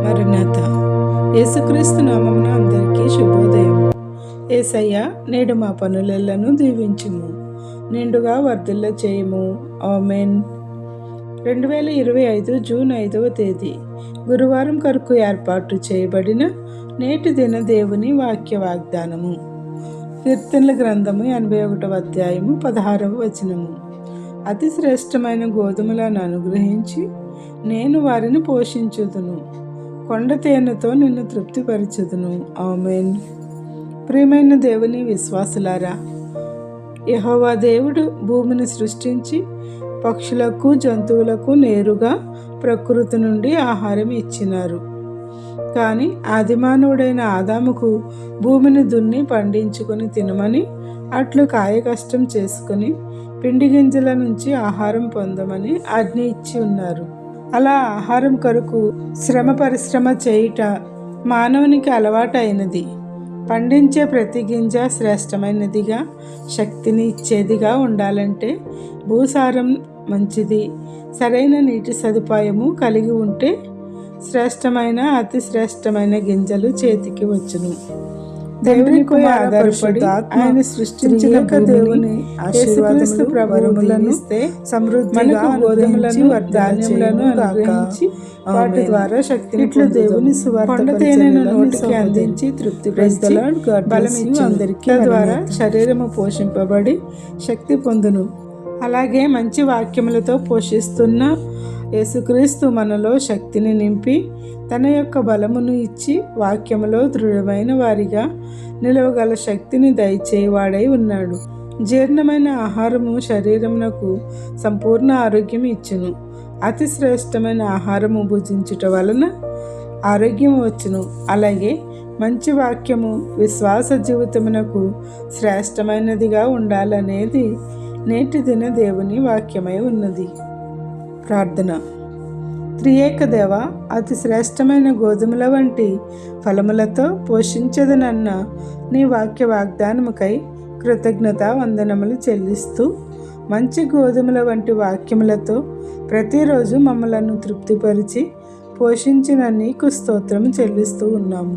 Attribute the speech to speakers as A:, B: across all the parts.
A: మరణత. యేసుక్రీస్తు నామమున అందరికీ శుభోదయం. ఏసయ్య నేడు మా పనులెల్లను దీవించుము. నిండుగా వర్ధిల్ల చేయము. ఆమెన్. రెండు వేల ఇరవై ఐదు జూన్ ఐదవ తేదీ. గురువారం కొరకు ఏర్పాటు చేయబడిన నేటి దిన దేవుని వాక్య వాగ్దానము కీర్తనల గ్రంథము ఎనభై ఒకటవ అధ్యాయము పదహారవ వచనము. అతి శ్రేష్టమైన గోధుమలను అనుగ్రహించి నేను వారిని పోషించుదును. కొండ తేనెతో నిన్ను తృప్తిపరచుదును. ఆమెన్. ప్రియమైన దేవుని విశ్వాసులారా యహోవా దేవుడు భూమిని సృష్టించి పక్షులకు జంతువులకు నేరుగా ప్రకృతి నుండి ఆహారం ఇచ్చినారు. కానీ ఆదిమానవుడైన ఆదాముకు భూమిని దున్ని పండించుకొని తినమని అట్లు కాయ కష్టం చేసుకుని పిండి గింజల నుంచి ఆహారం పొందమని ఆజ్ఞ ఇచ్చి ఉన్నారు. అలా ఆహారం కొరకు శ్రమ పరిశ్రమ చేయుట మానవునికి అలవాటైనది. పండించే ప్రతి గింజ శ్రేష్టమైనదిగా శక్తిని ఇచ్చేదిగా ఉండాలంటే భూసారం మంచిది. సరైన నీటి సదుపాయము కలిగి ఉంటే శ్రేష్టమైన అతి శ్రేష్టమైన గింజలు చేతికి వచ్చును. దేవునిపై ఆధారపడి ఆయన సృష్టించిన దేవుని ఆశీర్వాదములు ప్రభువులను సమృద్ధిగా గోధుమలను ధాన్యములను అనుగ్రహించి వాటి ద్వారా శక్తిని ఇట్లు దేవుని సువార్త తేనెను నోటికి అందించి తృప్తి బలమిచ్చి. అందరికీ ద్వారా శరీరము పోషింపబడి శక్తి పొందును. అలాగే మంచి వాక్యములతో పోషిస్తున్న యేసుక్రీస్తు మనలో శక్తిని నింపి తన యొక్క బలమును ఇచ్చి వాక్యములో దృఢమైన వారిగా నిలవగల శక్తిని దయచేవాడై ఉన్నాడు. జీర్ణమైన ఆహారము శరీరమునకు సంపూర్ణ ఆరోగ్యం ఇచ్చును. అతి శ్రేష్టమైన ఆహారము భుజించుట వలన ఆరోగ్యం వచ్చును. అలాగే మంచి వాక్యము విశ్వాస జీవితమునకు శ్రేష్టమైనదిగా ఉండాలనేది నేటి దిన దేవుని వాక్యమై ఉన్నది. ప్రార్థన. త్రియేకదేవ అతి శ్రేష్టమైన గోధుమల వంటి ఫలములతో పోషించదనన్న నీ వాక్య వాగ్దానముకై కృతజ్ఞత వందనములు చెల్లిస్తూ మంచి గోధుమల వంటి వాక్యములతో ప్రతిరోజు మమ్మలను తృప్తిపరిచి పోషించిన నీకు స్తోత్రం చెల్లిస్తూ ఉన్నాము.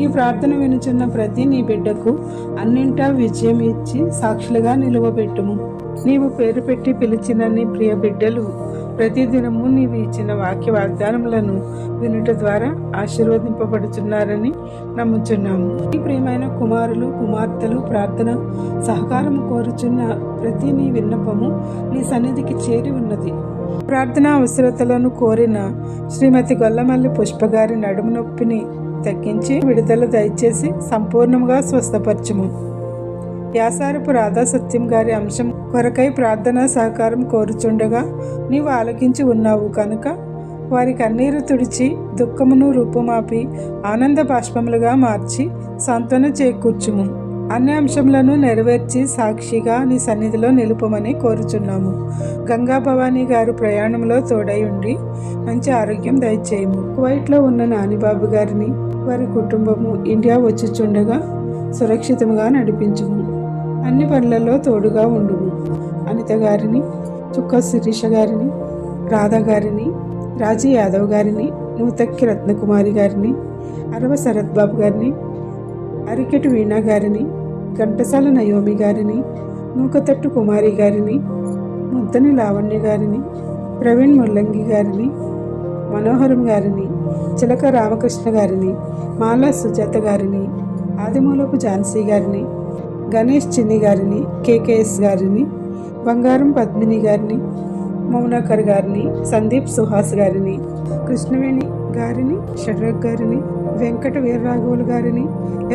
A: ఈ ప్రార్థన వినుచున్న ప్రతి నీ బిడ్డకు అన్నింటా విజయం ఇచ్చి సాక్షులుగా నిలువబెట్టుము. నీవు పేరు పెట్టి పిలిచిన నీ ప్రియ బిడ్డలు ప్రతిదినము నీవు ఇచ్చిన వాక్య వాగ్దానములను వినుట ద్వారా ఆశీర్వదింపబడుచున్నారని నమ్ముచున్నాము. ఈ ప్రియమైన కుమారులు కుమార్తెలు ప్రార్థన సహకారము కోరుచున్న ప్రతి నీ విన్నపము నీ సన్నిధికి చేరి ఉన్నది. ప్రార్థనా అవసరతలను కోరిన శ్రీమతి గొల్లమల్లి పుష్పగారి నడుము నొప్పిని తగ్గించి విడుదల దయచేసి సంపూర్ణంగా స్వస్థపరచము. యాసారపు రాధా సత్యం గారి అంశం కొరకై ప్రార్థనా సహకారం కోరుచుండగా నీవు ఆలకించి ఉన్నావు కనుక వారి కన్నీరు తుడిచి దుఃఖమును రూపుమాపి ఆనంద బాష్పములుగా మార్చి సాంత్వన చేకూర్చుము. అన్ని అంశములను నెరవేర్చి సాక్షిగా నీ సన్నిధిలో నిలుపమని కోరుచున్నాము. గంగా భవానీ గారు ప్రయాణంలో తోడై ఉండి మంచి ఆరోగ్యం దయచేయము. కువైట్లో ఉన్న నానిబాబు గారిని వారి కుటుంబము ఇండియా వచ్చుచుండగా సురక్షితంగా నడిపించుము. అన్ని పనులలో తోడుగా ఉండుము. అనిత గారిని చుక్క శిరీష గారిని రాధా గారిని రాజీ యాదవ్ గారిని నూతక్కి రత్నకుమారి గారిని అరవ శరత్ బాబు గారిని అరికెటు వీణా గారిని ఘంటసాల నయోమి గారిని నూకతట్టు కుమారి గారిని ముద్దని లావణ్య గారిని ప్రవీణ్ ముల్లంగి గారిని మనోహరం గారిని చిలక రామకృష్ణ గారిని మాలా సుజాత గారిని ఆదిమూలపు ఝాన్సీ గారిని గణేష్ చిన్ని గారిని కేకేఎస్ గారిని బంగారం పద్మిని గారిని మౌనాకర్ గారిని సందీప్ సుహాస్ గారిని కృష్ణవేణి గారిని షర్రక్ గారిని వెంకట వీరరాఘవులు గారిని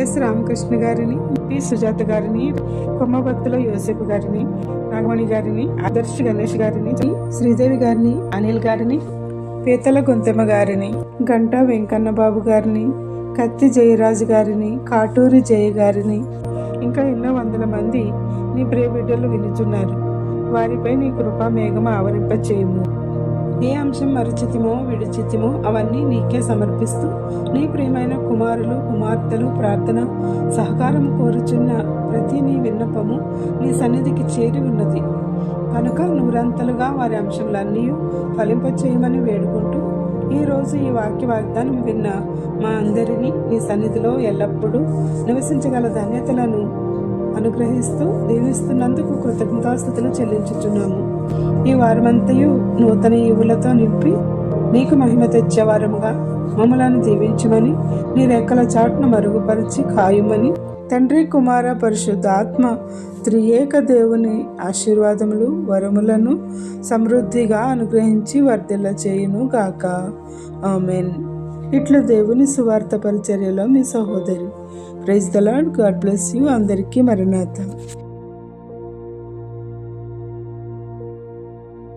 A: ఎస్ రామకృష్ణ గారిని పి సుజాత గారిని కొమ్మబత్తుల యోసేపు గారిని నాగమణి గారిని ఆదర్శ్ గణేష్ గారిని శ్రీదేవి గారిని అనిల్ గారిని పీతల గొంతెమ్మ గారిని గంటా వెంకన్న బాబు గారిని కత్తి జయరాజు గారిని కాటూరి జయ గారిని. ఇంకా ఎన్నో వందల మంది నీ ప్రియ బిడ్డలు వినుచున్నారు. వారిపై నీ కృపా మేఘం ఆవరింప చేయము ఏ అంశం మరుచితిమో విడిచితిమో అవన్నీ నీకే సమర్పిస్తూ నీ ప్రియమైన కుమారులు కుమార్తెలు ప్రార్థన సహకారం కోరుచున్న ప్రతి నీ విన్నపము నీ సన్నిధికి చేరి ఉన్నది. కనుక నూరంతలుగా వారి అంశములన్నీ ఫలింపచేయమని వేడుకుంటూ ఈరోజు ఈ వాక్య వాగ్దానం విన్న మా అందరినీ నీ సన్నిధిలో ఎల్లప్పుడూ నివసించగల ధన్యతలను అనుగ్రహిస్తూ దీవిస్తున్నందుకు కృతజ్ఞతాస్థుతులు చెల్లించుచున్నాము. ఈ వారమంతయు నూతన ఈవులతో నింపి నీకు మహిమ తెచ్చేవారముగా మమ్మలను దీవించమని నీ రెక్కల చాటును మరుగుపరిచి ఖాయమని తండ్రి కుమార పరిశుద్ధాత్మ త్రియేక దేవుని ఆశీర్వాదములు వరములను సమృద్ధిగా అనుగ్రహించి వర్ధిల్ల చేయును గాక. ఆమెన్. ఇట్లు దేవుని సువార్త పరిచర్యలో మీ సహోదరి. Praise the Lord God bless you. అందరికీ మరణాథ